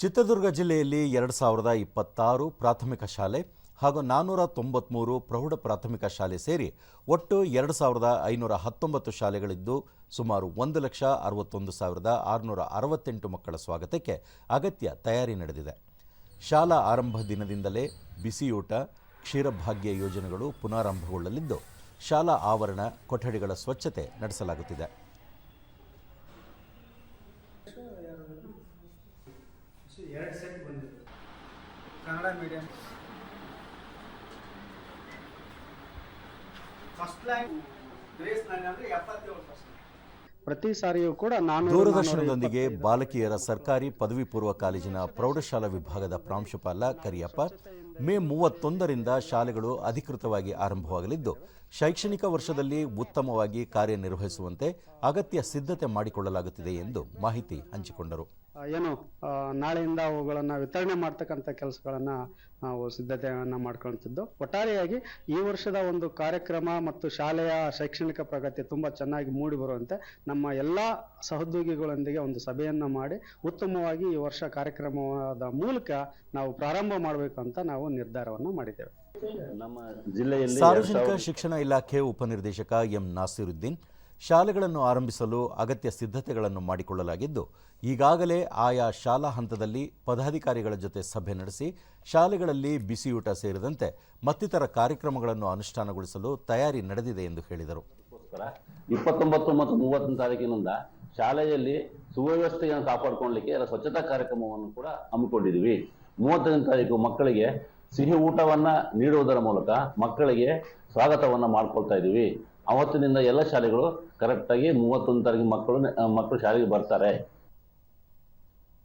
ಚಿತ್ರದುರ್ಗ ಜಿಲ್ಲೆಯಲ್ಲಿ ಎರಡು ಸಾವಿರದ ಇಪ್ಪತ್ತಾರು ಪ್ರಾಥಮಿಕ ಶಾಲೆ ಹಾಗೂ ನಾನ್ನೂರ ತೊಂಬತ್ಮೂರು ಪ್ರೌಢ ಪ್ರಾಥಮಿಕ ಶಾಲೆ ಸೇರಿ ಒಟ್ಟು ಎರಡು ಸಾವಿರದ ಐನೂರ ಹತ್ತೊಂಬತ್ತು ಶಾಲೆಗಳಿದ್ದು ಸುಮಾರು ಒಂದು ಲಕ್ಷ ಅರವತ್ತೊಂದು ಸಾವಿರದ ಆರುನೂರ ಅರವತ್ತೆಂಟು ಮಕ್ಕಳ ಸ್ವಾಗತಕ್ಕೆ ಅಗತ್ಯ ತಯಾರಿ ನಡೆದಿದೆ. ಶಾಲಾ ಆರಂಭ ದಿನದಿಂದಲೇ ಬಿಸಿಯೂಟ, ಕ್ಷೀರಭಾಗ್ಯ ಯೋಜನೆಗಳು ಪುನಾರಂಭಗೊಳ್ಳಲಿದ್ದು ಶಾಲಾ ಆವರಣ ಕೊಠಡಿಗಳ ಸ್ವಚ್ಛತೆ ನಡೆಸಲಾಗುತ್ತಿದೆ. ಕನ್ನಡ ಮೀಡಿಯಂ ಫಸ್ಟ್ ಪ್ರತಿ ಸಾರಿಯೂ ಕೂಡ ನಾನು ದೂರದರ್ಶನದೊಂದಿಗೆ ಬಾಲಕಿಯರ ಸರ್ಕಾರಿ ಪದವಿ ಪೂರ್ವ ಕಾಲೇಜಿನ ಪ್ರೌಢಶಾಲಾ ವಿಭಾಗದ ಪ್ರಾಂಶುಪಾಲ ಕರಿಯಪ್ಪ ಮೇ ಮೂವತ್ತೊಂದರಿಂದ ಶಾಲೆಗಳು ಅಧಿಕೃತವಾಗಿ ಆರಂಭವಾಗಲಿದ್ದು ಶೈಕ್ಷಣಿಕ ವರ್ಷದಲ್ಲಿ ಉತ್ತಮವಾಗಿ ಕಾರ್ಯನಿರ್ವಹಿಸುವಂತೆ ಅಗತ್ಯ ಸಿದ್ಧತೆ ಮಾಡಿಕೊಳ್ಳಲಾಗುತ್ತಿದೆ ಎಂದು ಮಾಹಿತಿ ಹಂಚಿಕೊಂಡರು. ಏನು ನಾಳೆಯಿಂದ ಅವುಗಳನ್ನು ವಿತರಣೆ ಮಾಡ್ತಕ್ಕಂಥ ಕೆಲಸಗಳನ್ನು ನಾವು ಸಿದ್ಧತೆಯನ್ನು ಮಾಡ್ಕೊಳ್ತಿದ್ದು. ಒಟ್ಟಾರೆಯಾಗಿ ಈ ವರ್ಷದ ಒಂದು ಕಾರ್ಯಕ್ರಮ ಮತ್ತು ಶಾಲೆಯ ಶೈಕ್ಷಣಿಕ ಪ್ರಗತಿ ತುಂಬ ಚೆನ್ನಾಗಿ ಮೂಡಿ ಬರುವಂತೆ ನಮ್ಮ ಎಲ್ಲ ಸಹೋದ್ಯೋಗಿಗಳೊಂದಿಗೆ ಒಂದು ಸಭೆಯನ್ನು ಮಾಡಿ ಉತ್ತಮವಾಗಿ ಈ ವರ್ಷ ಕಾರ್ಯಕ್ರಮದ ಮೂಲಕ ನಾವು ಪ್ರಾರಂಭ ಮಾಡಬೇಕು ಅಂತ ನಾವು ನಿರ್ಧಾರವನ್ನು ಮಾಡಿದ್ದೇವೆ. ಜಿಲ್ಲೆಯಲ್ಲಿ ಸಾರ್ವಜನಿಕ ಶಿಕ್ಷಣ ಇಲಾಖೆ ಉಪನಿರ್ದೇಶಕ ಎಂ ನಾಸಿರುದ್ದೀನ್ ಶಾಲೆಗಳನ್ನು ಆರಂಭಿಸಲು ಅಗತ್ಯ ಸಿದ್ಧತೆಗಳನ್ನು ಮಾಡಿಕೊಳ್ಳಲಾಗಿದ್ದು ಈಗಾಗಲೇ ಆಯಾ ಶಾಲಾ ಹಂತದಲ್ಲಿ ಪದಾಧಿಕಾರಿಗಳ ಜೊತೆ ಸಭೆ ನಡೆಸಿ ಶಾಲೆಗಳಲ್ಲಿ ಬಿಸಿಯೂಟ ಸೇರಿದಂತೆ ಮತ್ತಿತರ ಕಾರ್ಯಕ್ರಮಗಳನ್ನು ಅನುಷ್ಠಾನಗೊಳಿಸಲು ತಯಾರಿ ನಡೆದಿದೆ ಎಂದು ಹೇಳಿದರು. ಇಪ್ಪತ್ತೊಂಬತ್ತು ಮತ್ತು ಮೂವತ್ತನೇ ತಾರೀಕಿನಿಂದ ಶಾಲೆಯಲ್ಲಿ ಸುವ್ಯವಸ್ಥೆಯನ್ನು ಕಾಪಾಡಿಕೊಳ್ಳಲಿಕ್ಕೆ ಸ್ವಚ್ಛತಾ ಕಾರ್ಯಕ್ರಮವನ್ನು ಕೂಡ ಹಮ್ಮಿಕೊಂಡಿದ್ದೀವಿ. ಮೂವತ್ತನೇ ತಾರೀಕು ಮಕ್ಕಳಿಗೆ ಸಿಹಿ ಊಟವನ್ನ ನೀಡುವುದರ ಮೂಲಕ ಮಕ್ಕಳಿಗೆ ಸ್ವಾಗತವನ್ನ ಮಾಡ್ಕೊಳ್ತಾ ಇದ್ದೀವಿ. ಅವತ್ತಿನಿಂದ ಎಲ್ಲ ಶಾಲೆಗಳು ಕರೆಕ್ಟಾಗಿ ಮೂವತ್ತೊಂದು ತಾರೀಕು ಮಕ್ಕಳು ಮಕ್ಕಳು ಶಾಲೆಗೆ ಬರ್ತಾರೆ.